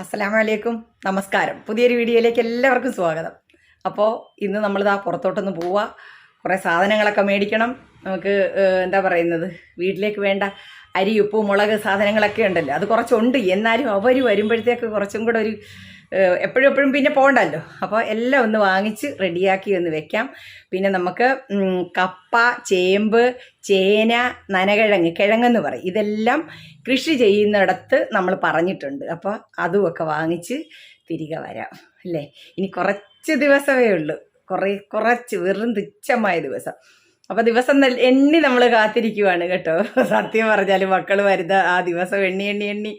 അസ്സലാമു വലൈക്കും നമസ്കാരം. പുതിയൊരു വീഡിയോയിലേക്ക് എല്ലാവർക്കും സ്വാഗതം. അപ്പോൾ ഇന്ന് നമ്മളിതാ പുറത്തോട്ടൊന്ന് പോവുക കുറേ സാധനങ്ങളൊക്കെ മേടിക്കണം. നമുക്ക് എന്താ പറയുന്നത്? വീട്ടിലേക്ക് വേണ്ട അരി ഉപ്പ് മുളക് സാധനങ്ങളൊക്കെ ഉണ്ടല്ലോ. അത് കുറച്ചുണ്ട്. എന്നാലും അവർ വരുമ്പോഴത്തേക്ക് കുറച്ചും കൂടെ ഒരു എപ്പോഴും എപ്പോഴും പിന്നെ പോകണ്ടല്ലോ. അപ്പോൾ എല്ലാം ഒന്ന് വാങ്ങിച്ച് റെഡിയാക്കി ഒന്ന് വെക്കാം. പിന്നെ നമുക്ക് കപ്പ ചേമ്പ് ചേന നനകിഴങ്ങ് കിഴങ്ങെന്ന് പറയും. ഇതെല്ലാം കൃഷി ചെയ്യുന്നിടത്ത് നമ്മൾ പറഞ്ഞിട്ടുണ്ട്. അപ്പോൾ അതുമൊക്കെ വാങ്ങിച്ച് തിരികെ വരാം. അല്ലേ? ഇനി കുറച്ച് ദിവസമേ ഉള്ളൂ. കുറേ കുറച്ച് വെറും തുച്ഛമായ ദിവസം. അപ്പോൾ ദിവസം എണ്ണി നമ്മൾ കാത്തിരിക്കുവാണ് കേട്ടോ. സത്യം പറഞ്ഞാൽ മക്കൾ വരുന്ന ആ ദിവസം എണ്ണി എണ്ണി എണ്ണി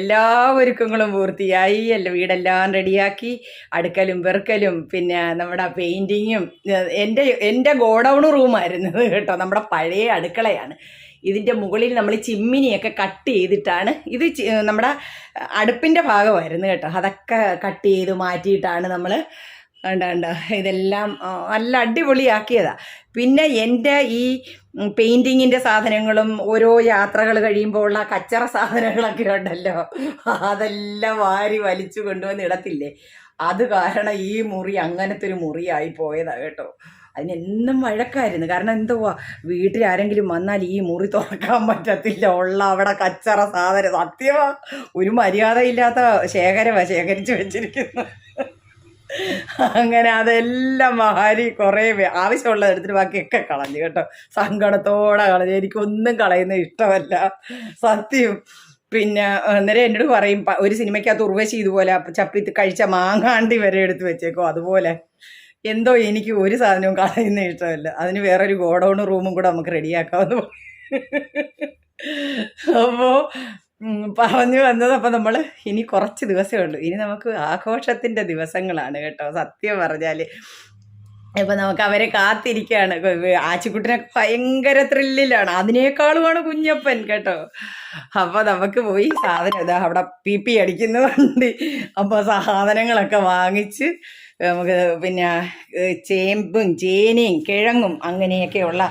എല്ലാ ഒരുക്കങ്ങളും പൂർത്തിയായി. അല്ല വീടെല്ലാം റെഡിയാക്കി. അടുക്കലും വെറുക്കലും പിന്നെ നമ്മുടെ പെയിന്റിങ്ങും എന്റെ എന്റെ ഗോഡൗൺ റൂമായിരുന്നു കേട്ടോ. നമ്മുടെ പഴയ അടുക്കളയാണ്. ഇതിന്റെ മുകളിൽ നമ്മൾ ചിമ്മിനിയൊക്കെ കട്ട് ചെയ്തിട്ടാണ് ഇത് നമ്മുടെ അടുപ്പിന്റെ ഭാഗമായിരുന്നു കേട്ടോ. അതൊക്കെ കട്ട് ചെയ്ത് മാറ്റിയിട്ടാണ് നമ്മൾ കണ്ട കണ്ട. ഇതെല്ലാം നല്ല അടിപൊളിയാക്കിയതാ. പിന്നെ എന്റെ ഈ പെയിന്റിങ്ങിന്റെ സാധനങ്ങളും ഓരോ യാത്രകൾ കഴിയുമ്പോൾ ഉള്ള കച്ചറ സാധനങ്ങളൊക്കെ ഉണ്ടല്ലോ. അതെല്ലാം വാരി വലിച്ചു കൊണ്ടുവന്ന് ഇടത്തില്ലേ? അത് കാരണം ഈ മുറി അങ്ങനത്തെ ഒരു മുറിയായി പോയതാണ് കേട്ടോ. അതിനെന്നും വഴക്കായിരുന്നു. കാരണം എന്തുവാ? വീട്ടിൽ ആരെങ്കിലും വന്നാൽ ഈ മുറി തുറക്കാൻ പറ്റത്തില്ല. ഉള്ള അവിടെ കച്ചറ സാധനം. സത്യമാ. ഒരു മര്യാദയില്ലാത്ത ശേഖരമാണ് ശേഖരിച്ചു വെച്ചിരിക്കുന്നത്. അങ്ങനെ അതെല്ലാം മഹാരി കുറേ ആവശ്യമുള്ള ആവശ്യമുള്ളത് എടുത്തിട്ട് ബാക്കിയൊക്കെ കളഞ്ഞു കേട്ടോ. സങ്കടത്തോടെ കളഞ്ഞു. എനിക്കൊന്നും കളയുന്ന ഇഷ്ടമല്ല. സത്യം. പിന്നെ അന്നേരം എന്നോട് പറയും ഒരു സിനിമയ്ക്കകത്ത് ഉർവശി ഇതുപോലെ ചപ്പി കഴിച്ച മാങ്ങാണ്ടി വരെ എടുത്ത് വെച്ചേക്കോ അതുപോലെ. എന്തോ എനിക്ക് ഒരു സാധനവും കളയുന്ന ഇഷ്ടമല്ല. അതിന് വേറൊരു ഗോഡൗൺ റൂമും കൂടെ നമുക്ക് റെഡിയാക്കാമെന്ന് അപ്പോൾ പറഞ്ഞു വന്നത് അപ്പോൾ നമ്മൾ ഇനി കുറച്ച് ദിവസമേ ഉള്ളൂ. ഇനി നമുക്ക് ആഘോഷത്തിന്റെ ദിവസങ്ങളാണ് കേട്ടോ സത്യം പറഞ്ഞാൽ ഇപ്പം നമുക്ക് അവരെ കാത്തിരിക്കുകയാണ് ആച്ചിക്കുട്ടിനൊക്കെ ഭയങ്കര ത്രില്ലിലാണ്. അതിനേക്കാളുമാണ് കുഞ്ഞപ്പൻ കേട്ടോ. അപ്പോൾ നമുക്ക് പോയി സാധനം ഇതാ അവിടെ പി പി അടിക്കുന്ന വണ്ടി. അപ്പോൾ സാധനങ്ങളൊക്കെ വാങ്ങിച്ച് നമുക്ക് പിന്നെ ചേമ്പും ചേനയും കിഴങ്ങും അങ്ങനെയൊക്കെയുള്ള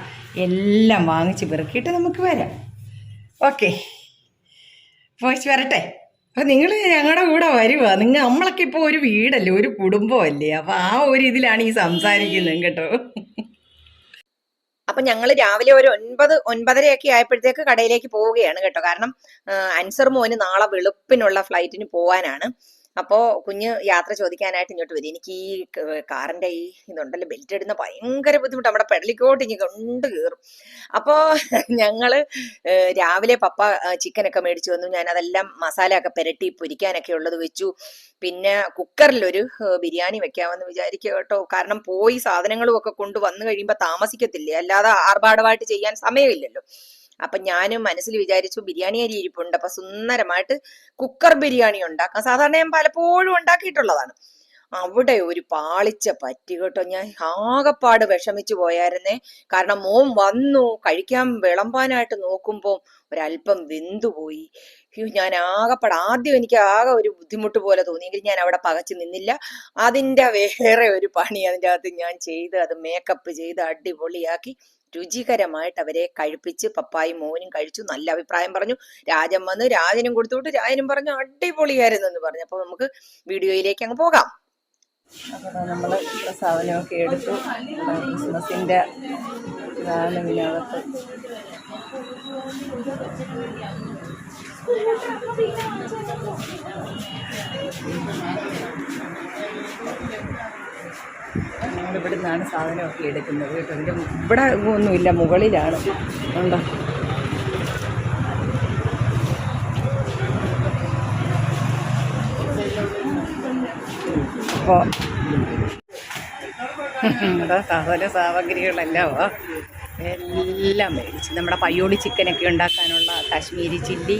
എല്ലാം വാങ്ങിച്ച് പെറുക്കിയിട്ട് നമുക്ക് വരാം. ഓക്കെ. പോയിച്ച് വരട്ടെ. അപ്പം നിങ്ങൾ ഞങ്ങളുടെ കൂടെ വരുക നിങ്ങൾ നമ്മളൊക്കെ ഇപ്പോൾ ഒരു വീടല്ലേ ഒരു കുടുംബമല്ലേ അപ്പോൾ ആ ഒരു ഇതിലാണ് ഈ സംസാരിക്കുന്നത് കേട്ടോ. അപ്പൊ ഞങ്ങൾ രാവിലെ ഒരു ഒൻപത് ഒൻപതരയൊക്കെ ആയപ്പോഴത്തേക്ക് കടയിലേക്ക് പോവുകയാണ് കേട്ടോ. കാരണം അൻസർ മോന് നാളെ വെളുപ്പിനുള്ള ഫ്ലൈറ്റിന് പോവാനാണ്. അപ്പോ കുഞ്ഞ് യാത്ര ചോദിക്കാനായിട്ട് ഇങ്ങോട്ട് വരും. എനിക്ക് ഈ കാറിന്റെ ഈ ഇതുണ്ടല്ലോ ബെൽറ്റ് ഇടുന്ന ഭയങ്കര ബുദ്ധിമുട്ട്. നമ്മുടെ പെടലിക്കോട്ട് ഇനി കൊണ്ട് കയറും അപ്പോ ഞങ്ങൾ രാവിലെ പപ്പ ചിക്കനൊക്കെ മേടിച്ചു വന്നു. ഞാൻ അതെല്ലാം മസാല ഒക്കെ പുരട്ടി പൊരിക്കാനൊക്കെ ഉള്ളത് വെച്ചു. പിന്നെ കുക്കറിലൊരു ബിരിയാണി വെക്കാമെന്ന് വിചാരിക്കുക കേട്ടോ. കാരണം പോയി സാധനങ്ങളും ഒക്കെ കൊണ്ട് വന്നു കഴിയുമ്പോൾ താമസിക്കത്തില്ലേ? അല്ലാതെ ആർഭാടമായിട്ട് ചെയ്യാൻ സമയമില്ലല്ലോ. അപ്പൊ ഞാനും മനസ്സിൽ വിചാരിച്ചു ബിരിയാണി അരി ഇരിപ്പുണ്ട്. അപ്പൊ സുന്ദരമായിട്ട് കുക്കർ ബിരിയാണി ഉണ്ടാക്കാം. സാധാരണ ഞാൻ പലപ്പോഴും ഉണ്ടാക്കിയിട്ടുള്ളതാണ്. അവിടെ ഒരു പാളിച്ച പറ്റി കേട്ടോ. ഞാൻ ആകെപ്പാട് വിഷമിച്ചു പോയായിരുന്നേ. കാരണം മോൻ വന്നു കഴിക്കാൻ വിളമ്പാനായിട്ട് നോക്കുമ്പോൾ ഒരല്പം വെന്തുപോയി അയ്യോ ഞാൻ ആകെപ്പാട് ആദ്യം എനിക്ക് ആകെ ഒരു ബുദ്ധിമുട്ട് പോലെ തോന്നിയെങ്കിൽ ഞാൻ അവിടെ പകച്ചു നിന്നില്ല. അതിന്റെ വേറെ ഒരു പണി അതിന്റെ അകത്ത് ഞാൻ ചെയ്ത് അത് മേക്കപ്പ് ചെയ്ത് അടിപൊളിയാക്കി. രുചികരമായിട്ട് അവരെ കഴിപ്പിച്ച് പപ്പായും മോനും കഴിച്ചു നല്ല അഭിപ്രായം പറഞ്ഞു. രാജൻ വന്ന് രാജനും കൊടുത്തുവിട്ട് രാജനും പറഞ്ഞു അടിപൊളിയായിരുന്നു എന്ന് പറഞ്ഞു. അപ്പൊ നമുക്ക് വീഡിയോയിലേക്ക് അങ്ങ് പോകാം. അപ്പോൾ സാധനമൊക്കെ എടുത്തു. ക്രിസ്മസിന്റെ ഇതാണ് ഇതിനകത്ത് നമ്മളിവിടെ നിന്നാണ് സാധനമൊക്കെ എടുക്കുന്നത് കേട്ടോ. ഇതിന്റെ ഇവിടെ ഒന്നുമില്ല മുകളിലാണ്. ഉണ്ടോ അപ്പോൾ നമ്മുടെ സാധന സാമഗ്രികളെല്ലാം ആ, എല്ലാം മേടിച്ച്. നമ്മുടെ പയ്യോളി ചിക്കനൊക്കെ ഉണ്ടാക്കാനുള്ള കാശ്മീരി ചില്ലി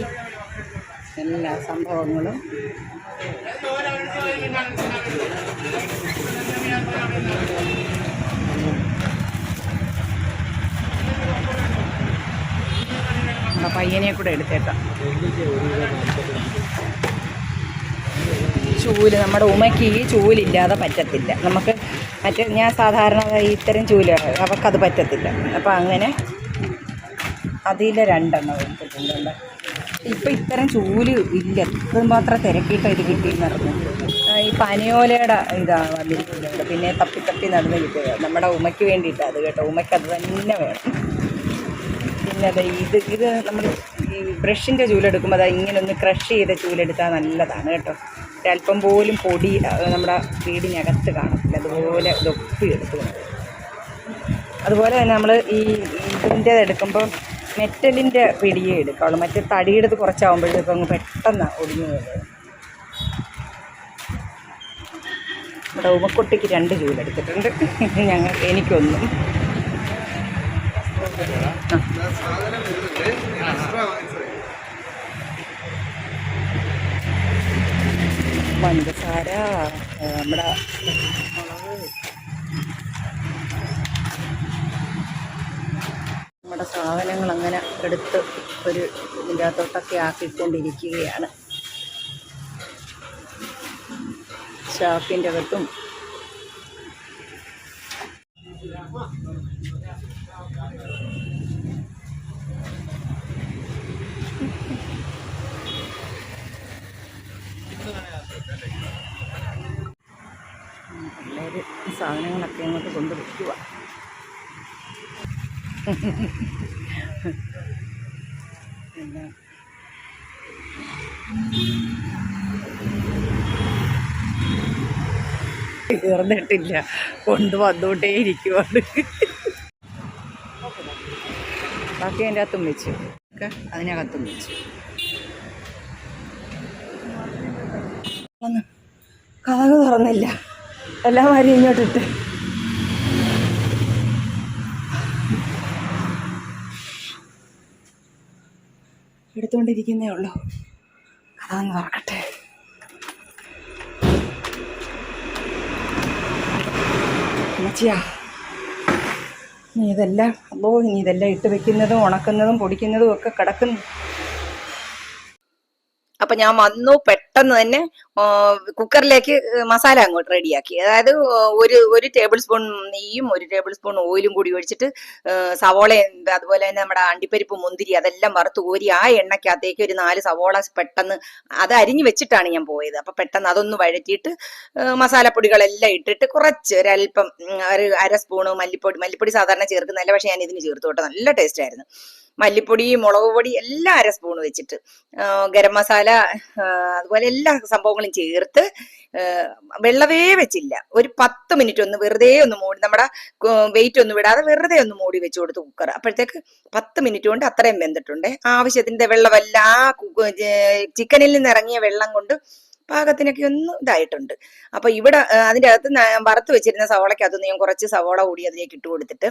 എല്ലാ സംഭവങ്ങളും. പയ്യനെ കൂടെ എടുത്തേക്കാം. ചൂൽ നമ്മുടെ ഉമയ്ക്ക് ഈ ചൂലില്ലാതെ പറ്റത്തില്ല. നമുക്ക് മറ്റേ ഞാൻ സാധാരണ ഇത്തരം ചൂലാണ് അവർക്കത് പറ്റത്തില്ല. അപ്പം അങ്ങനെ അതിലെ രണ്ടെണ്ണം എടുത്തിട്ടുണ്ട്. ഇപ്പം ഇത്തരം ചൂൽ ഇല്ല. ഇത്രമാത്രം തിരക്കിയിട്ട് ഇത് കിട്ടിയെന്ന് ഈ പനയോലയുടെ ഇതാണ് വന്നിരിക്കുന്നത് പിന്നെ തപ്പി തപ്പി നടന്ന് കിട്ടുക. നമ്മുടെ ഉമയ്ക്ക് വേണ്ടിയിട്ട് അത് കേട്ടോ. ഉമയ്ക്ക് അത് തന്നെ വേണം. പിന്നെ അത് ഇത് ഇത് നമ്മൾ ഈ ബ്രഷിന്റെ ചൂലെടുക്കുമ്പോൾ അത് ഇങ്ങനെ ഒന്ന് ക്രഷ് ചെയ്ത ചൂലെടുത്താൽ നല്ലതാണ് കേട്ടോ. ഒരല്പം പോലും പൊടി നമ്മുടെ വീടിനകത്ത് കാണത്തില്ല. അതുപോലെ ഇതൊപ്പി എടുത്തു അതുപോലെ തന്നെ നമ്മൾ ഈ ഇതിന്റെ എടുക്കുമ്പോൾ മെറ്റലിന്റെ പിടിയേ എടുക്കാവുള്ളൂ. മറ്റേ തടിയെടുത്ത് കുറച്ചാകുമ്പോഴേക്കും അങ്ങ് പെട്ടെന്ന് ഒടിഞ്ഞു പോകുന്നത്. നമ്മുടെ ഉമക്കുട്ടിക്ക് രണ്ട് ചൂലെടുത്തിട്ടുണ്ട് ഞങ്ങൾ എനിക്കൊന്നും. പഞ്ചസാര നമ്മുടെ നമ്മുടെ സാധനങ്ങൾ അങ്ങനെ എടുത്ത് ഒരു ഇതിന്റെ അകത്തോട്ടൊക്കെ ആക്കിക്കൊണ്ടിരിക്കുകയാണ്. ഷാപ്പിന്റെ അകത്തും പിള്ളേർ സാധനങ്ങളൊക്കെ അങ്ങോട്ട് കൊണ്ടുവയ്ക്കുക. പിന്നെ തീർന്നിട്ടില്ല. കൊണ്ടുവന്നോട്ടേ ഇരിക്കുവാണ്. ബാക്കി അതിന്റെ അകത്തും വെച്ചു. ഒക്കെ അതിനകത്തും വെച്ചു. കഥക് തുറന്നില്ല. എല്ലാം വരി ഇങ്ങോട്ടിട്ട്. എടുത്തുകൊണ്ടിരിക്കുന്നേ ഉള്ളൂ. കഥ ഒന്ന് തുറക്കട്ടെ അമ്മച്ചിയാ. നീ ഇതെല്ലാം അല്ലോ നീ ഇതെല്ലാം ഇട്ട് വെക്കുന്നതും ഉണക്കുന്നതും പൊടിക്കുന്നതും ഒക്കെ കിടക്കുന്നു. അപ്പൊ ഞാൻ വന്നു പെട്ടെന്ന് തന്നെ കുക്കറിലേക്ക് മസാല അങ്ങോട്ട് റെഡിയാക്കി. അതായത് ഒരു ഒരു ടേബിൾ സ്പൂൺ നെയ്യും ഒരു ടേബിൾ സ്പൂൺ ഓയിലും കൂടി ഒഴിച്ചിട്ട് സവോള അതുപോലെ തന്നെ നമ്മുടെ അണ്ടിപ്പരിപ്പ് മുന്തിരി അതെല്ലാം വറുത്ത് കോരി ആ എണ്ണയ്ക്കകത്തേക്ക് ഒരു നാല് സവോള പെട്ടെന്ന് അത് അരിഞ്ഞു വെച്ചിട്ടാണ് ഞാൻ പോയത്. അപ്പൊ പെട്ടെന്ന് അതൊന്ന് വഴറ്റിയിട്ട് മസാലപ്പൊടികളെല്ലാം ഇട്ടിട്ട് കുറച്ച് ഒരല്പം ഒരു അര സ്പൂണ് മല്ലിപ്പൊടി മല്ലിപ്പൊടി സാധാരണ ചേർക്കുന്നതല്ല പക്ഷെ ഞാൻ ഇതിന് ചേർത്ത് കേട്ടോ നല്ല ടേസ്റ്റ് ആയിരുന്നു. മല്ലിപ്പൊടി മുളക് പൊടി എല്ലാം അര സ്പൂൺ വെച്ചിട്ട് ഗരം മസാല അതുപോലെ എല്ലാ സംഭവങ്ങളും ചേർത്ത് വെള്ളവേ വെച്ചില്ല. ഒരു പത്ത് മിനിറ്റ് ഒന്ന് വെറുതെ ഒന്ന് മൂടി നമ്മുടെ വെയിറ്റ് ഒന്നും വിടാതെ വെറുതെ ഒന്ന് മൂടി വെച്ച് കൊടുത്തു കുക്കർ അപ്പോഴത്തേക്ക് പത്ത് മിനിറ്റ് കൊണ്ട് അത്രയും വെന്തിട്ടുണ്ട്. ആവശ്യത്തിന്റെ വെള്ളമല്ല ചിക്കനിൽ നിന്ന് ഇറങ്ങിയ വെള്ളം കൊണ്ട് പാകത്തിനൊക്കെ ഒന്ന് ഇതായിട്ടുണ്ട്. അപ്പൊ ഇവിടെ അതിന്റെ അകത്ത് വറുത്ത് വെച്ചിരുന്ന സവോളക്കകത്ത് ഞാൻ കുറച്ച് സവോള കൂടി അതിലേക്ക് ഇട്ട് കൊടുത്തിട്ട്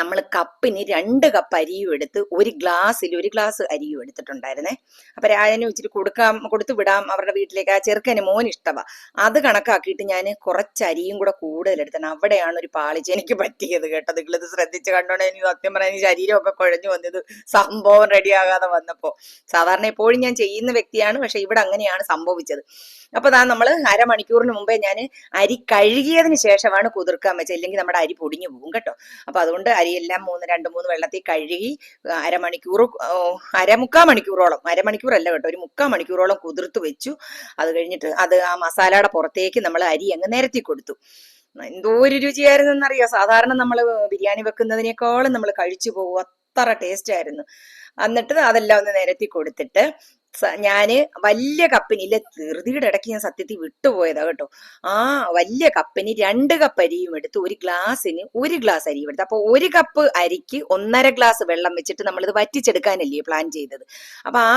നമ്മൾ കപ്പിന് രണ്ട് കപ്പ് അരിയും എടുത്ത് ഒരു ഗ്ലാസ്സിൽ ഒരു ഗ്ലാസ് അരിയും എടുത്തിട്ടുണ്ടായിരുന്നേ. അപ്പൊ രാജന് ഇച്ചിരി കൊടുക്കാം കൊടുത്തു വിടാം അവരുടെ വീട്ടിലേക്ക്. ആ ചെറുക്കന് മോൻ ഇഷ്ടവാ. അത് കണക്കാക്കിയിട്ട് ഞാൻ കുറച്ച് അരിയും കൂടെ കൂടുതൽ അവിടെയാണ് ഒരു പാളിച്ച് എനിക്ക് പറ്റിയത് കേട്ടോ. നിങ്ങളിത് ശ്രദ്ധിച്ച് കണ്ടോണ്ട് എനിക്ക് സത്യം പറയാൻ ശരീരമൊക്കെ കുഴഞ്ഞു വന്നത് സംഭവം റെഡിയാകാതെ വന്നപ്പോൾ സാധാരണ എപ്പോഴും ഞാൻ ചെയ്യുന്ന വ്യക്തിയാണ് പക്ഷെ ഇവിടെ അങ്ങനെയാണ് സംഭവിച്ചത്. അപ്പൊ ദാ നമ്മൾ അരമണിക്കൂറിന് മുമ്പേ ഞാൻ അരി കഴുകിയതിന് ശേഷമാണ് കുതിർക്കാൻ വെച്ചത്. ഇല്ലെങ്കിൽ നമ്മുടെ അരി പൊടിഞ്ഞു പോകും കേട്ടോ. അപ്പൊ അതുകൊണ്ട് അരിയെല്ലാം മൂന്ന് രണ്ട് മൂന്ന് വെള്ളത്തിൽ കഴുകി അരമണിക്കൂർ അരമുക്കാ മണിക്കൂറോളം അരമണിക്കൂറല്ല കേട്ടോ ഒരു മുക്കാ മണിക്കൂറോളം കുതിർത്ത് വെച്ചു. അത് കഴിഞ്ഞിട്ട് അത് ആ മസാലയുടെ പുറത്തേക്ക് നമ്മൾ അരി അങ്ങ് നിരത്തി കൊടുത്തു. എന്തോ ഒരു രുചിയായിരുന്നു എന്നറിയാം സാധാരണ നമ്മൾ ബിരിയാണി വെക്കുന്നതിനേക്കാളും നമ്മൾ കഴിച്ചു പോകും. അത്ര ടേസ്റ്റ് ആയിരുന്നു. എന്നിട്ട് അതെല്ലാം ഒന്ന് നിരത്തി കൊടുത്തിട്ട് ഞാൻ വലിയ കപ്പിന് ഇല്ല ധൃതിയുടെ ഇടയ്ക്ക് ഞാൻ സത്യത്തിൽ വിട്ടുപോയതാ കേട്ടോ. ആ വലിയ കപ്പിന് രണ്ട് കപ്പ് അരിയും എടുത്ത് ഒരു ഗ്ലാസ്സിന് ഒരു ഗ്ലാസ് അരിയും എടുത്ത്. അപ്പൊ ഒരു കപ്പ് അരിക്ക് ഒന്നര ഗ്ലാസ് വെള്ളം വെച്ചിട്ട് നമ്മൾ ഇത് വറ്റിച്ചെടുക്കാനല്ലേ പ്ലാൻ ചെയ്തത്. അപ്പൊ ആ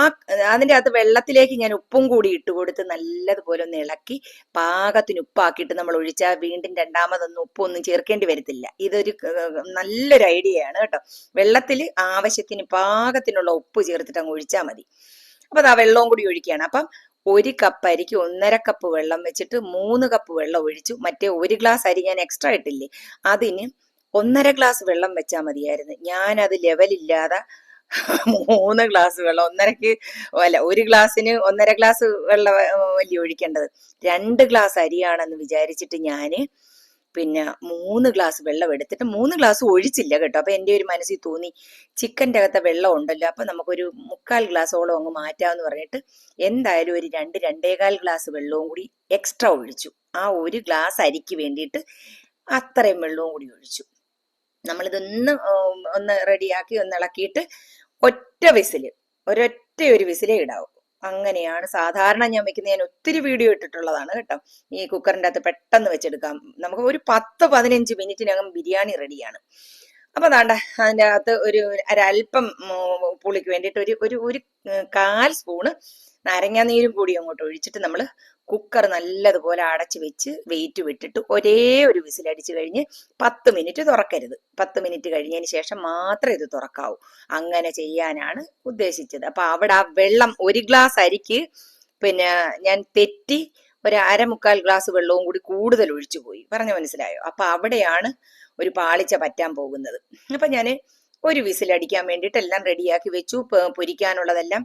അതിന്റെ അകത്ത് വെള്ളത്തിലേക്ക് ഞാൻ ഉപ്പും കൂടി ഇട്ട് കൊടുത്ത് നല്ലതുപോലെ ഒന്ന് ഇളക്കി പാകത്തിന് ഉപ്പാക്കിയിട്ട് നമ്മൾ ഒഴിച്ചാൽ വീണ്ടും രണ്ടാമതൊന്നും ഉപ്പൊന്നും ചേർക്കേണ്ടി വരത്തില്ല. ഇതൊരു നല്ലൊരു ഐഡിയ ആണ് കേട്ടോ. വെള്ളത്തിൽ ആവശ്യത്തിന് പാകത്തിനുള്ള ഉപ്പ് ചേർത്തിട്ട് അങ്ങ് ഒഴിച്ചാൽ മതി. അപ്പൊ ആ വെള്ളവും കൂടി ഒഴിക്കുകയാണ്. അപ്പം ഒരു കപ്പ് അരിക്ക് ഒന്നര കപ്പ് വെള്ളം വെച്ചിട്ട് മൂന്ന് കപ്പ് വെള്ളം ഒഴിച്ചു. മറ്റേ ഒരു ഗ്ലാസ് അരി ഞാൻ എക്സ്ട്രാ ഇട്ടില്ലേ? അതിന് ഒന്നര ഗ്ലാസ് വെള്ളം വെച്ചാൽ മതിയായിരുന്നു. ഞാനത് ലെവലില്ലാതെ മൂന്ന് ഗ്ലാസ് വെള്ളം ഒന്നരക്ക് അല്ല ഒരു ഗ്ലാസ്സിന് ഒന്നര ഗ്ലാസ് വെള്ളം വലിയ ഒഴിക്കേണ്ടത്. രണ്ട് ഗ്ലാസ് അരിയാണെന്ന് വിചാരിച്ചിട്ട് ഞാൻ പിന്നെ മൂന്ന് ഗ്ലാസ് വെള്ളം എടുത്തിട്ട് മൂന്ന് ഗ്ലാസ് ഒഴിച്ചില്ല കേട്ടോ. അപ്പൊ എന്റെ ഒരു മനസ്സിൽ തോന്നി ചിക്കന്റെ അകത്തെ വെള്ളം ഉണ്ടല്ലോ. അപ്പൊ നമുക്കൊരു മുക്കാൽ ഗ്ലാസോളം അങ്ങ് മാറ്റാമെന്ന് പറഞ്ഞിട്ട് എന്തായാലും ഒരു രണ്ട് രണ്ടേകാൽ ഗ്ലാസ് വെള്ളവും കൂടി എക്സ്ട്രാ ഒഴിച്ചു. ആ ഒരു ഗ്ലാസ് അരിക്ക് വേണ്ടിയിട്ട് അത്രയും വെള്ളവും കൂടി ഒഴിച്ചു. നമ്മളിതൊന്ന് ഒന്ന് റെഡിയാക്കി ഒന്ന് ഇളക്കിയിട്ട് ഒറ്റ വിസിൽ ഒരൊറ്റ ഒരു വിസിലേ ഇടാവൂ. അങ്ങനെയാണ്. സാധാരണ ഞാൻ വെക്കുന്ന ഞാൻ ഒത്തിരി വീഡിയോ ഇട്ടിട്ടുള്ളതാണ് കേട്ടോ. ഈ കുക്കറിന്റെ അകത്ത് പെട്ടെന്ന് വെച്ചെടുക്കാം. നമുക്ക് ഒരു പത്ത് പതിനഞ്ച് മിനിറ്റിനകം ബിരിയാണി റെഡിയാണ്. അപ്പൊ ദാണ്ട അതിന്റെ അകത്ത് ഒരു ഒരല്പം പുളിക്ക് വേണ്ടിയിട്ട് ഒരു ഒരു ഒരു കാൽ സ്പൂണ് നാരങ്ങാനീരും കൂടി അങ്ങോട്ട് ഒഴിച്ചിട്ട് നമ്മൾ കുക്കർ നല്ലതുപോലെ അടച്ച് വെച്ച് വെയിറ്റ് വിട്ടിട്ട് ഒരേ ഒരു വിസിലടിച്ച് കഴിഞ്ഞ് പത്ത് മിനിറ്റ് തുറക്കരുത്. പത്ത് മിനിറ്റ് കഴിഞ്ഞതിന് ശേഷം മാത്രമേ ഇത് തുറക്കാവൂ. അങ്ങനെ ചെയ്യാനാണ് ഉദ്ദേശിച്ചത്. അപ്പൊ അവിടെ ആ വെള്ളം ഒരു ഗ്ലാസ് അരിക്ക് പിന്നെ ഞാൻ തെറ്റി ഒരു അരമുക്കാൽ ഗ്ലാസ് വെള്ളവും കൂടി കൂടുതൽ ഒഴിച്ചു പോയി. പറഞ്ഞു മനസ്സിലായോ? അപ്പൊ അവിടെയാണ് ഒരു പാളിച്ച പറ്റാൻ പോകുന്നത്. അപ്പൊ ഞാൻ ഒരു വിസിലടിക്കാൻ വേണ്ടിയിട്ട് എല്ലാം റെഡിയാക്കി വെച്ചു. പൊരിക്കാനുള്ളതെല്ലാം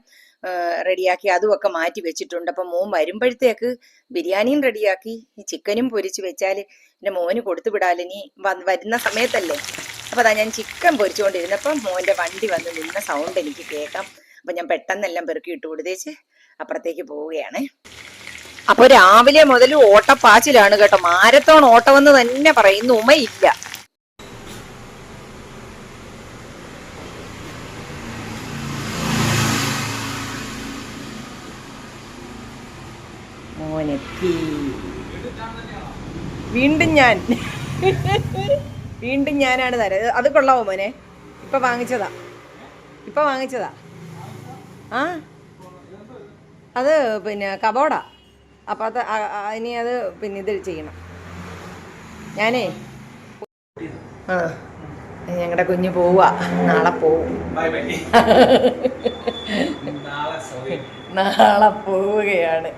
റെഡിയാക്കി. അതുമൊക്കെ മാറ്റി വെച്ചിട്ടുണ്ട്. അപ്പൊ മോൻ വരുമ്പോഴത്തേക്ക് ബിരിയാണിയും റെഡിയാക്കി. ഈ ചിക്കനും പൊരിച്ച് വെച്ചാൽ എന്റെ മോന് കൊടുത്തു നീ വരുന്ന സമയത്തല്ലേ? അപ്പൊ അതാ ഞാൻ ചിക്കൻ പൊരിച്ചുകൊണ്ടിരുന്നപ്പം മോന്റെ വണ്ടി വന്ന് നിന്ന സൗണ്ട് എനിക്ക് കേൾക്കാം. അപ്പൊ ഞാൻ പെട്ടെന്നെല്ലാം പെറുക്കി ഇട്ട് കൊടുത്തേച്ച് അപ്പുറത്തേക്ക് പോവുകയാണ്. അപ്പോൾ രാവിലെ മുതൽ ഓട്ടപ്പാച്ചിലാണ് കേട്ടോ. മാരത്തോൺ ഓട്ടമെന്ന് തന്നെ പറയുന്നു. ഉമയില്ല മോനെത്തി വീണ്ടും ഞാൻ. വീണ്ടും ഞാനാണ് തരാം. അത് കൊള്ളാവോ മോനെ? ഇപ്പൊ വാങ്ങിച്ചതാ. ഇപ്പൊ വാങ്ങിച്ചതാ. ആ? അത് പിന്നെ കബോർഡാ. അപ്പം അത് ഇനി അത് പിന്നെ ഇത് ചെയ്യണം. ഞാനേ ആ. ഞങ്ങളുടെ കുഞ്ഞ് പോവാ. നാളെ പോവും. ബൈ ബൈ നാളെ സോറി നാളെ പോവുകയാണ്.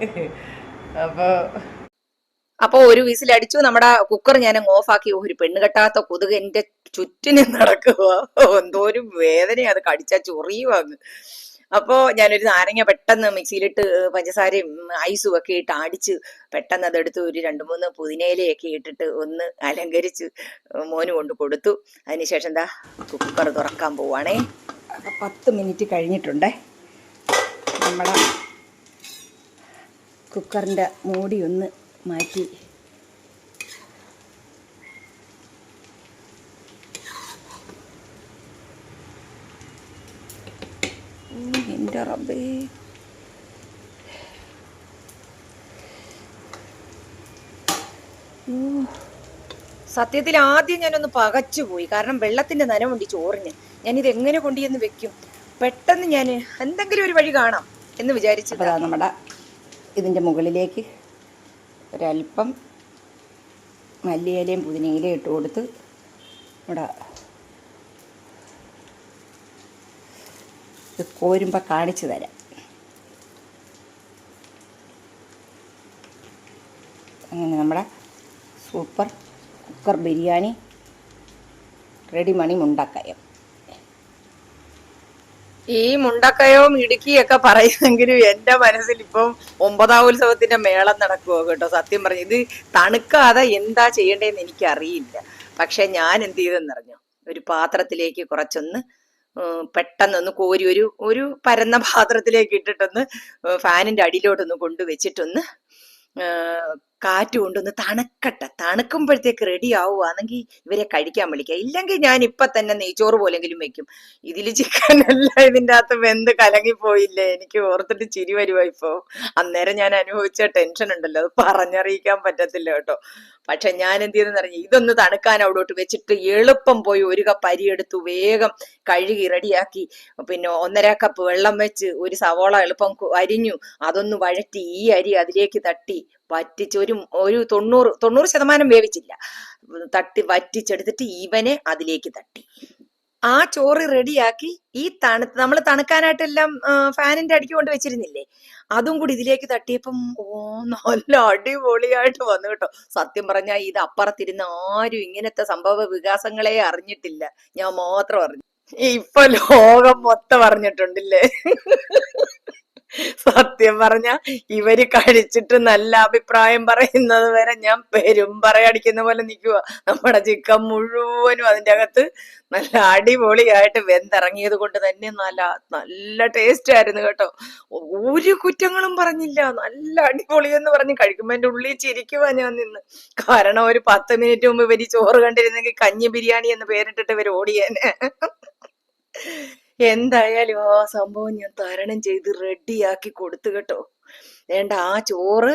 അപ്പോൾ അപ്പൊ ഒരു വിസിൽ അടിച്ചു. നമ്മുടെ കുക്കർ ഞാൻ ഓഫ് ഓഫാക്കി ഒരു പെണ്ണ് കെട്ടാത്ത കൊതുക് എന്റെ ചുറ്റിനെ നടക്കുക എന്തോ ഒരു വേദന അത് കടിച്ചാ ചൊറിയുവാങ്ങ് അപ്പോ ഞാനൊരു നാരങ്ങ പെട്ടെന്ന് മിക്സിയിലിട്ട് പഞ്ചസാരയും ഐസും ഒക്കെ ഇട്ട് അടിച്ച് പെട്ടെന്ന് അതെടുത്ത് ഒരു രണ്ട് മൂന്ന് പുതിനയിലയൊക്കെ ഇട്ടിട്ട് ഒന്ന് അലങ്കരിച്ച് മോന് കൊണ്ട് കൊടുത്തു. അതിനുശേഷം എന്താ കുക്കർ തുറക്കാൻ പോവാണേ. പത്ത് മിനിറ്റ് കഴിഞ്ഞിട്ടുണ്ടേ. നമ്മുടെ കുക്കറിന്റെ മൂടി ഒന്ന് മാറ്റി. എന്റെ റബ്ബേ. സത്യത്തിൽ ആദ്യം ഞാനൊന്ന് പകച്ചു പോയി. കാരണം വെള്ളത്തിന്റെ നനവുണ്ട് ചോറിന് ഞാനിത് എങ്ങനെ കൊണ്ടുചെന്ന് വെക്കും? പെട്ടെന്ന് ഞാൻ എന്തെങ്കിലും ഒരു വഴി കാണാം എന്ന് വിചാരിച്ചതാണ് നമ്മുടെ ഇതിന്റെ മുകളിലേക്ക് ഒരല്പം മല്ലിയിലയും പുതിനയിലയും ഇട്ട് കൊടുത്ത് ഇവിടെ ഇത് കോരുമ്പോൾ കാണിച്ചു തരാം. അങ്ങനെ നമ്മുടെ super cooker biryani ready Mani Mundakkayam. ഈ മുണ്ടക്കയോ ഇടുക്കിയൊക്കെ പറയുന്നെങ്കിലും എന്റെ മനസ്സിൽ ഇപ്പം ഒമ്പതാം ഉത്സവത്തിന്റെ മേളം നടക്കുവോ കേട്ടോ. സത്യം പറഞ്ഞു ഇത് തണുക്കാതെ എന്താ ചെയ്യേണ്ടതെന്ന് എനിക്ക് അറിയില്ല പക്ഷെ ഞാൻ എന്ത് ചെയ്തെന്നറിഞ്ഞു ഒരു പാത്രത്തിലേക്ക് കുറച്ചൊന്ന് പെട്ടെന്നൊന്ന് കോരി ഒരു ഒരു പരന്ന പാത്രത്തിലേക്ക് ഇട്ടിട്ടൊന്ന് ഫാനിന്റെ അടിയിലോട്ടൊന്ന് കൊണ്ടുവച്ചിട്ടൊന്ന് കാറ്റ് കൊണ്ടൊന്ന് തണുക്കട്ടെ. തണുക്കുമ്പോഴത്തേക്ക് റെഡി ആവുകയാണെങ്കിൽ ഇവരെ കഴിക്കാൻ വിളിക്കാം. ഇല്ലെങ്കിൽ ഞാൻ ഇപ്പൊ തന്നെ നെയ്ച്ചോറ് പോലെങ്കിലും വെക്കും. ഇതിൽ ചിക്കൻ അല്ല ഇതിന്റെ അകത്ത് വെന്ത് കലങ്ങിപ്പോയില്ലേ? എനിക്ക് ഓർത്തിട്ട് ചിരി വരുവാ ഇപ്പൊ. അന്നേരം ഞാൻ അനുഭവിച്ച ടെൻഷൻ ഉണ്ടല്ലോ. അത് പറഞ്ഞറിയിക്കാൻ പറ്റത്തില്ല കേട്ടോ. പക്ഷെ ഞാൻ എന്ത് ചെയ്തെന്ന് പറഞ്ഞു ഇതൊന്ന് തണുക്കാൻ അവിടോട്ട് വെച്ചിട്ട് എളുപ്പം പോയി ഒരു കപ്പ് അരി എടുത്തു വേഗം കഴുകി റെഡിയാക്കി പിന്നെ ഒന്നര കപ്പ് വെള്ളം വെച്ച് ഒരു സവോള എളുപ്പം അരിഞ്ഞു. അതൊന്ന് വഴറ്റി ഈ അരി അതിലേക്ക് തട്ടി. വറ്റിച്ച് ഒരു ഒരു തൊണ്ണൂറ് തൊണ്ണൂറ് ശതമാനം വേവിച്ചില്ല. തട്ടി വറ്റിച്ചെടുത്തിട്ട് ഇവനെ അതിലേക്ക് തട്ടി. ആ ചോറ് റെഡിയാക്കി ഈ തണു നമ്മൾ തണുക്കാനായിട്ടെല്ലാം ഫാനിന്റെ അടിക്ക് കൊണ്ട് വെച്ചിരുന്നില്ലേ? അതും കൂടി ഇതിലേക്ക് തട്ടിയപ്പം ഓ നല്ല അടിപൊളിയായിട്ട് വന്നു കേട്ടോ. സത്യം പറഞ്ഞാൽ ഇത് അപ്പുറത്തിരുന്ന് ആരും ഇങ്ങനത്തെ സംഭവ വികാസങ്ങളെ അറിഞ്ഞിട്ടില്ല. ഞാൻ മാത്രം അറിഞ്ഞു. ഇപ്പൊ ലോകം മൊത്തം അറിഞ്ഞിട്ടുണ്ടല്ലേ? സത്യം പറഞ്ഞ ഇവർ കഴിച്ചിട്ട് നല്ല അഭിപ്രായം പറയുന്നത് വരെ ഞാൻ പെരും പറയടിക്കുന്ന പോലെ നിൽക്കുക നമ്മുടെ ചിക്കൻ മുഴുവനും അതിന്റെ അകത്ത് നല്ല അടിപൊളിയായിട്ട് വെന്തിറങ്ങിയത് കൊണ്ട് തന്നെ നല്ല നല്ല ടേസ്റ്റ് ആയിരുന്നു കേട്ടോ. ഒരു കുറ്റങ്ങളും പറഞ്ഞില്ല. നല്ല അടിപൊളി എന്ന് പറഞ്ഞ് കഴിക്കുമ്പോ എന്റെ ഉള്ളിൽ ചിരിക്കുവാ ഞാൻ നിന്ന്. കാരണം ഒരു പത്ത് മിനിറ്റ് മുമ്പ് ഇവർ ചോറ് കണ്ടിരുന്നെങ്കിൽ കഞ്ഞി ബിരിയാണി എന്ന് പേരിട്ടിട്ട് ഇവർ ഓടിയേനെ. എന്തായാലും ആ സംഭവം ഞാൻ തരണം ചെയ്ത് റെഡിയാക്കി കൊടുത്തു കേട്ടോ. വേണ്ട ആ ചോറ്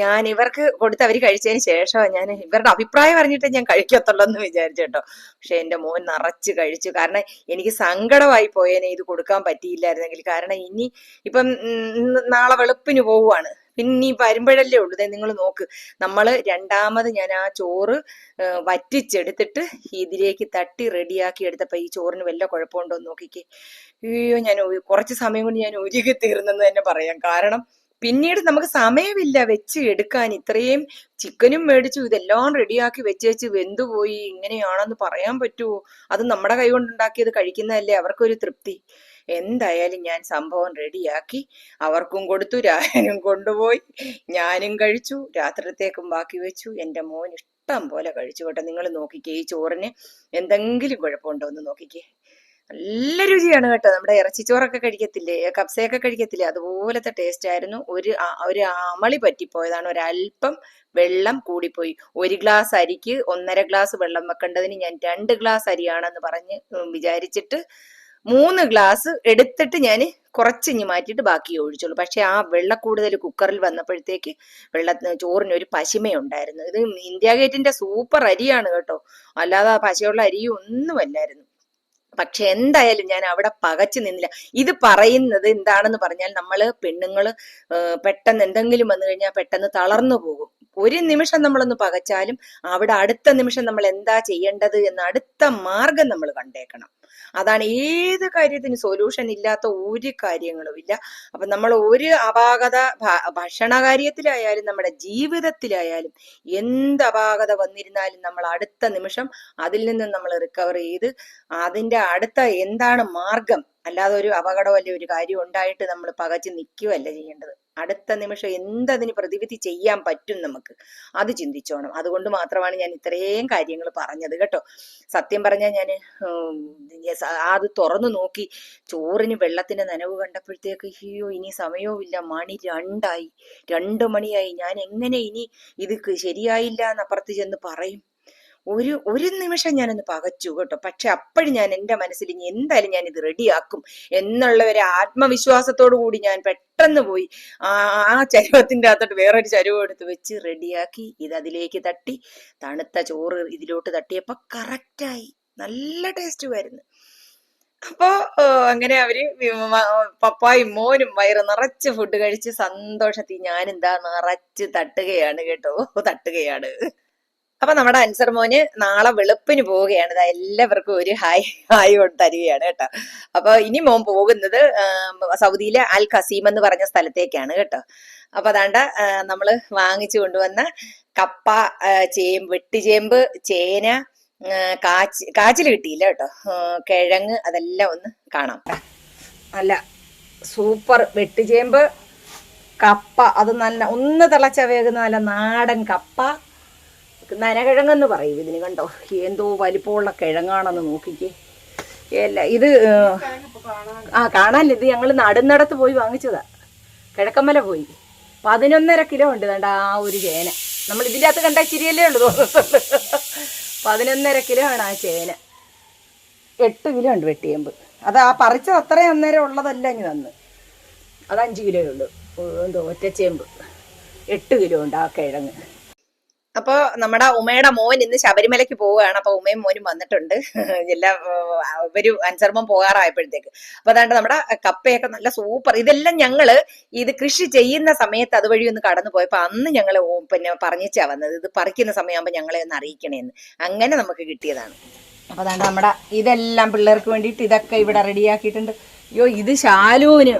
ഞാൻ ഇവർക്ക് കൊടുത്ത് അവർ കഴിച്ചതിന് ശേഷമാണ് ഞാൻ ഇവരുടെ അഭിപ്രായം അറിഞ്ഞിട്ട് ഞാൻ കഴിക്കത്തുള്ളൂ എന്ന് വിചാരിച്ചു കേട്ടോ. പക്ഷെ എന്റെ മോൻ നിറച്ച് കഴിച്ചു. കാരണം എനിക്ക് സങ്കടമായി പോയേനെ ഇത് കൊടുക്കാൻ പറ്റിയില്ലായിരുന്നെങ്കിൽ. കാരണം ഇനി ഇപ്പം നാളെ വെളുപ്പിന് പോവുകയാണ്. പിന്നെ ഇനി വരുമ്പോഴല്ലേ ഉള്ളൂ. നിങ്ങൾ നോക്ക്. നമ്മൾ രണ്ടാമത് ഞാൻ ആ ചോറ് വറ്റിച്ചെടുത്തിട്ട് ഇതിലേക്ക് തട്ടി റെഡിയാക്കി എടുത്തപ്പോൾ ഈ ചോറിന് വല്ല കുഴപ്പമുണ്ടോ എന്ന് നോക്കിക്കേ. അയ്യോ ഞാൻ കുറച്ച് സമയം കൊണ്ട് ഞാൻ ഒരുകി തീർന്നെന്ന് തന്നെ പറയാം. കാരണം പിന്നീട് നമുക്ക് സമയമില്ല വെച്ച് എടുക്കാൻ. ഇത്രയും ചിക്കനും മേടിച്ചു ഇതെല്ലാം റെഡിയാക്കി വെച്ച് വെച്ച് വെന്തുപോയി ഇങ്ങനെയാണെന്ന് പറയാൻ പറ്റുമോ അത് നമ്മുടെ കൈ കൊണ്ടുണ്ടാക്കിയത് കഴിക്കുന്നതല്ലേ? അവർക്കൊരു തൃപ്തി. എന്തായാലും ഞാൻ സംഭവം റെഡിയാക്കി. അവർക്കും കൊടുത്തു രായനും കൊണ്ടുപോയി. ഞാനും കഴിച്ചു രാത്രിത്തേക്കും ബാക്കി വെച്ചു. എന്റെ മോൻ ഇഷ്ടം പോലെ കഴിച്ചു കേട്ടോ. നിങ്ങൾ നോക്കിക്കേ ഈ ചോറിന് എന്തെങ്കിലും കുഴപ്പമുണ്ടോ എന്ന് നോക്കിക്കേ. നല്ല രുചിയാണ് കേട്ടോ. നമ്മുടെ ഇറച്ചിച്ചോറൊക്കെ കഴിക്കത്തില്ലേ? കബ്സയൊക്കെ കഴിക്കത്തില്ലേ? അതുപോലത്തെ ടേസ്റ്റ് ആയിരുന്നു. ഒരു ഒരു അമളി പറ്റിപ്പോയതാണ്. ഒരല്പം വെള്ളം കൂടിപ്പോയി. ഒരു ഗ്ലാസ് അരിക്ക് ഒന്നര ഗ്ലാസ് വെള്ളം വെക്കേണ്ടതിന് ഞാൻ രണ്ട് ഗ്ലാസ് അരിയാണെന്ന് പറഞ്ഞ് വിചാരിച്ചിട്ട് മൂന്ന് ഗ്ലാസ് എടുത്തിട്ട് ഞാൻ കുറച്ച് ഇഞ്ഞ് മാറ്റിയിട്ട് ബാക്കി ഒഴിച്ചുള്ളൂ പക്ഷെ ആ വെള്ള കൂടുതൽ കുക്കറിൽ വന്നപ്പോഴത്തേക്ക് വെള്ള ഒരു പശിമയുണ്ടായിരുന്നു ഇത് ഇന്ത്യ ഗേറ്റിന്റെ സൂപ്പർ അരിയാണ് കേട്ടോ. അല്ലാതെ പശയുള്ള അരിയും ഒന്നുമല്ലായിരുന്നു പക്ഷെ എന്തായാലും ഞാൻ അവിടെ പകച്ചു നിന്നില്ല. ഇത് പറയുന്നത് എന്താണെന്ന് പറഞ്ഞാൽ നമ്മൾ പെണ്ണുങ്ങൾ പെട്ടെന്ന് എന്തെങ്കിലും വന്നു കഴിഞ്ഞാൽ പെട്ടെന്ന് തളർന്നു പോകും. ഒരു നിമിഷം നമ്മളൊന്ന് പകച്ചാലും അവിടെ അടുത്ത നിമിഷം നമ്മൾ എന്താ ചെയ്യേണ്ടത് എന്ന അടുത്ത മാർഗം നമ്മൾ കണ്ടേക്കണം. അതാണ് ഏത് കാര്യത്തിന് സൊല്യൂഷൻ ഇല്ലാത്ത ഒരു കാര്യങ്ങളും ഇല്ല. അപ്പൊ നമ്മൾ ഒരു അപാകത ഭക്ഷണ കാര്യത്തിലായാലും നമ്മുടെ ജീവിതത്തിലായാലും എന്ത് അപാകത വന്നിരുന്നാലും നമ്മൾ അടുത്ത നിമിഷം അതിൽ നിന്ന് നമ്മൾ റിക്കവർ ചെയ്ത് അതിന്റെ അടുത്ത എന്താണ് മാർഗം? അല്ലാതെ ഒരു അപകടമല്ല ഒരു കാര്യം ഉണ്ടായിട്ട് നമ്മൾ പകച്ച് നിൽക്കുകയല്ല ചെയ്യേണ്ടത്. അടുത്ത നിമിഷം എന്തതിന് പ്രതിവിധി ചെയ്യാൻ പറ്റും നമുക്ക്? അത് ചിന്തിച്ചോണം. അതുകൊണ്ട് മാത്രമാണ് ഞാൻ ഇത്രയും കാര്യങ്ങൾ പറഞ്ഞത് കേട്ടോ. സത്യം പറഞ്ഞാൽ ഞാൻ അത് തുറന്നു നോക്കി. ചോറിന് വെള്ളത്തിന്റെ നനവ് കണ്ടപ്പോഴത്തേക്ക് അയ്യോ ഇനി സമയവും ഇല്ല മണി രണ്ടായി. രണ്ട് മണിയായി. ഞാൻ എങ്ങനെ ഇനി ഇത് ശരിയായില്ല എന്നപ്പുറത്ത് ചെന്ന് പറയും. ഒരു ഒരു നിമിഷം ഞാനൊന്ന് പകച്ചു കേട്ടോ. പക്ഷെ അപ്പോഴും ഞാൻ എന്റെ മനസ്സിൽ ഇനി എന്തായാലും ഞാൻ ഇത് റെഡിയാക്കും എന്നുള്ള ഒരു ആത്മവിശ്വാസത്തോടു കൂടി ഞാൻ പെട്ടെന്ന് പോയി ആ ചരുവത്തിന്റെ അകത്തോട്ട് വേറൊരു ചരുവം എടുത്ത് വെച്ച് റെഡിയാക്കി. ഇത് അതിലേക്ക് തട്ടി. തണുത്ത ചോറ് ഇതിലോട്ട് തട്ടിയപ്പോ കറക്റ്റായി. നല്ല ടേസ്റ്റ് വരുന്നു അപ്പോ അങ്ങനെ അവർ പപ്പായും മോനും വയറ് നിറച്ച് ഫുഡ് കഴിച്ച് സന്തോഷത്തിൽ ഞാനെന്താ നിറച്ച് തട്ടുകയാണ് കേട്ടോ. തട്ടുകയാണ്. അപ്പൊ നമ്മുടെ അൻസർ മോന് നാളെ വെളുപ്പിന് പോവുകയാണ്. എല്ലാവർക്കും ഒരു ഹായ് ഹായ് കൊണ്ട് തരികയാണ് കേട്ടോ. അപ്പൊ ഇനി മോൻ പോകുന്നത് സൗദിയിലെ അൽ ഖസീം എന്ന് പറഞ്ഞ സ്ഥലത്തേക്കാണ് കേട്ടോ. അപ്പൊ അതാണ്ട നമ്മൾ വാങ്ങിച്ചു കൊണ്ടുവന്ന കപ്പ ചേമ്പ് വെട്ടിച്ചേമ്പ് ചേന കാച്ചി കാച്ചിൽ കിട്ടിയില്ല കേട്ടോ. കിഴങ്ങ് അതെല്ലാം ഒന്ന് കാണാം. അല്ല സൂപ്പർ. വെട്ടിചേമ്പ് കപ്പ അത് നല്ല ഒന്ന് തിളച്ച വേകുന്ന നല്ല നാടൻ കപ്പ നനകിഴങ്ങെന്ന് പറയും ഇതിന് കണ്ടോ? എന്തോ വലിപ്പമുള്ള കിഴങ്ങാണെന്ന് നോക്കിക്കേ. അല്ല ഇത് ആ കാണാനില്ല. ഇത് ഞങ്ങൾ നടുന്നിടത്ത് പോയി വാങ്ങിച്ചതാ. കിഴക്കമ്മല പോയി. പതിനൊന്നര കിലോ ഉണ്ട് കണ്ട ആ ഒരു ചേന. നമ്മൾ ഇതിന്റെ അകത്ത് കണ്ട ചിരിയല്ലേ ഉള്ളൂ. പതിനൊന്നര കിലോ ആണ് ആ ചേന. എട്ട് കിലോ ഉണ്ട് വെട്ടിയമ്പ്. അത് ആ പറിച്ചത് അത്രയും അന്നേരം ഉള്ളതല്ല ഇനി തന്ന് അത് അഞ്ച് കിലോ ഉള്ളു. എന്തോ ഒറ്റച്ചേമ്പ്. എട്ട് കിലോ ഉണ്ട് ആ കിഴങ്ങ്. അപ്പൊ നമ്മുടെ ഉമയുടെ മോൻ ഇന്ന് ശബരിമലയ്ക്ക് പോവുകയാണ്. അപ്പൊ ഉമയും മോനും വന്നിട്ടുണ്ട്. എല്ലാം ഒരു അഞ്ചർമ്മം പോകാറായപ്പോഴത്തേക്ക്. അപ്പൊ അതാണ്ട് നമ്മുടെ കപ്പയൊക്കെ നല്ല സൂപ്പർ. ഇതെല്ലാം ഞങ്ങൾ ഇത് കൃഷി ചെയ്യുന്ന സമയത്ത് അതുവഴി ഒന്ന് കടന്നു പോയപ്പോ അന്ന് ഞങ്ങൾ പിന്നെ പറഞ്ഞിച്ചാ വന്നത്. ഇത് പറിക്കുന്ന സമയമാകുമ്പോ ഞങ്ങളെ ഒന്ന് അറിയിക്കണേന്ന്. അങ്ങനെ നമുക്ക് കിട്ടിയതാണ്. അപ്പൊ അതാണ്ട് നമ്മുടെ ഇതെല്ലാം പിള്ളേർക്ക് വേണ്ടിയിട്ട് ഇതൊക്കെ ഇവിടെ റെഡിയാക്കിയിട്ടുണ്ട്. അയ്യോ ഇത് ശാലുവിന്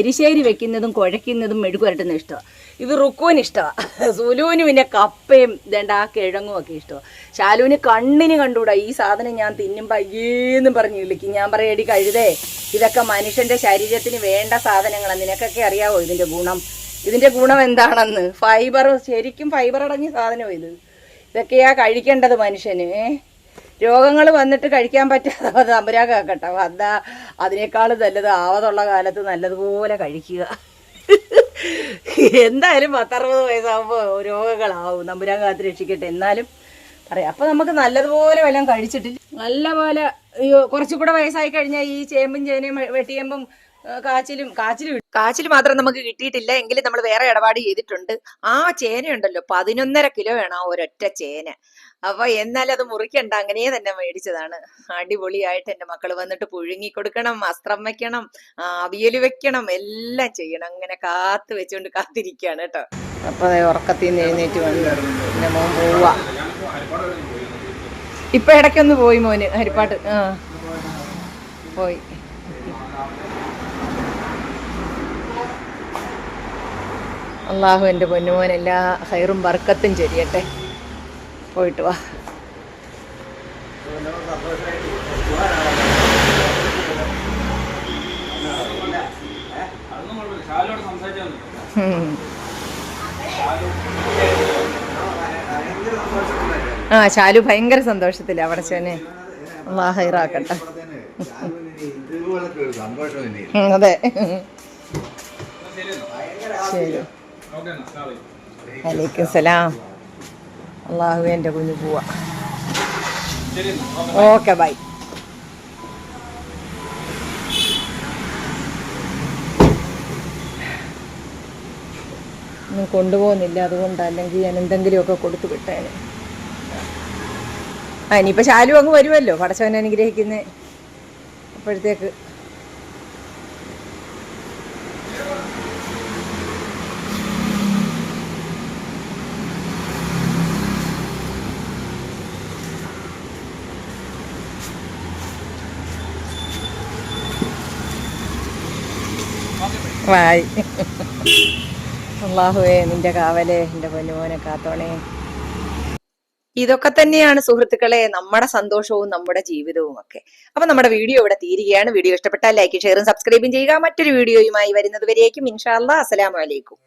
എരിശ്ശേരി വെക്കുന്നതും കുഴയ്ക്കുന്നതും മെഴുക്കുരട്ടുന്നതും ഇഷ്ടമാണ് ഇത് റുക്കുവിന് ഇഷ്ടമാണ് സുലുവിന് പിന്നെ കപ്പയും ഇതേണ്ട ആ കിഴങ്ങും ഒക്കെ ഇഷ്ടമാണ് ശാലുവിന് കണ്ണിന് കണ്ടുകൂടാ ഈ സാധനം ഞാൻ തിന്നുമ്പോൾ അയ്യേന്നും പറഞ്ഞ് വിളിക്കും. ഞാൻ പറയടി കഴുതേ ഇതൊക്കെ മനുഷ്യന്റെ ശരീരത്തിന് വേണ്ട സാധനങ്ങളാണ് നിനക്കൊക്കെ അറിയാവോ ഇതിന്റെ ഗുണം? ഇതിന്റെ ഗുണം എന്താണെന്ന്? ഫൈബർ ശരിക്കും ഫൈബർ അടങ്ങിയ സാധനമോ ഇത്. ഇതൊക്കെയാ കഴിക്കേണ്ടത് മനുഷ്യന് രോഗങ്ങൾ വന്നിട്ട് കഴിക്കാൻ പറ്റാതെ തമ്പുരാ കാക്കട്ടെ അതാ അതിനേക്കാൾ നല്ലത് ആവതുള്ള കാലത്ത് നല്ലതുപോലെ കഴിക്കുക. എന്തായാലും പത്തറുപത് വയസ്സാകുമ്പോൾ രോഗങ്ങളാവും. നമ്പുരാൻ കാത്ത് രക്ഷിക്കട്ടെ. എന്നാലും പറയാം. അപ്പം നമുക്ക് നല്ലതുപോലെ വല്ലതും കഴിച്ചിട്ട് നല്ലപോലെ അയ്യോ കുറച്ചും കൂടെ വയസ്സായി കഴിഞ്ഞാൽ ഈ ചേമ്പും ചേനയും വെട്ടിയേമ്പും കാച്ചിലും കാച്ചിലും കാച്ചിൽ മാത്രം നമുക്ക് കിട്ടിയിട്ടില്ല. എങ്കിലും നമ്മൾ വേറെ ഇടപാട് ചെയ്തിട്ടുണ്ട്. ആ ചേനയുണ്ടല്ലോ. പതിനൊന്നര കിലോ വേണം ആ ഒരൊറ്റ ചേന. അപ്പൊ എന്നാലും അത് മുറിക്കണ്ട അങ്ങനെ തന്നെ മേടിച്ചതാണ്. അടിപൊളിയായിട്ട് എന്റെ മക്കൾ വന്നിട്ട് പുഴുങ്ങി കൊടുക്കണം വസ്ത്രം വെക്കണം അവിയൽ വെക്കണം എല്ലാം ചെയ്യണം. അങ്ങനെ കാത്തു വെച്ചുകൊണ്ട് കാത്തിരിക്കുകയാണ് കേട്ടോ. അപ്പൊ ഉറക്കത്തിൽ നിന്ന് എഴുന്നേറ്റ് വന്നു. പിന്നെ മോൻ പോവാ. ഇപ്പൊ ഇടയ്ക്കൊന്ന് പോയി മോന് ഹരിപ്പാട്ട് ആ. പോയി. അള്ളാഹു എന്റെ പൊന്നുമോൻ എല്ലാ ഹൈറും ബർക്കത്തും ചെരിയട്ടെ. പോയിട്ട് വാ. ആ ശാലു ഭയങ്കര സന്തോഷത്തില്ല അവിടെ ചേനെ വാഹൈറാക്കട്ടെ അതെ. ശരി. വലൈക്കും സലാം. അള്ളാഹു എന്റെ കുഞ്ഞു പോവാ. Okay bye. ഒന്നും കൊണ്ടുപോകുന്നില്ല അതുകൊണ്ട് അല്ലെങ്കിൽ ഞാൻ എന്തെങ്കിലുമൊക്കെ കൊടുത്തു വിട്ടേനെ. ആ ഇനിയിപ്പോൾ ശാലു അങ്ങ് വരുമല്ലോ പടച്ചവനെ അനുഗ്രഹിക്കുന്നേ. അപ്പോഴത്തേക്ക് വായി അള്ളാഹുവേ നിന്റെ കാവലേ എന്റെ പൊന്നുമോനെ കാത്തോണേ. ഇതൊക്കെ തന്നെയാണ് സുഹൃത്തുക്കളെ നമ്മുടെ സന്തോഷവും നമ്മുടെ ജീവിതവും ഒക്കെ. അപ്പൊ നമ്മുടെ വീഡിയോ ഇവിടെ തീരുകയാണ്. വീഡിയോ ഇഷ്ടപ്പെട്ടാൽ ലൈക്ക് ഷെയറും സബ്സ്ക്രൈബും ചെയ്യുക. മറ്റൊരു വീഡിയോയുമായി വരുന്നത് വരേക്കും. ഇൻഷാല്ലാ അസ്സലാമു അലൈക്കും.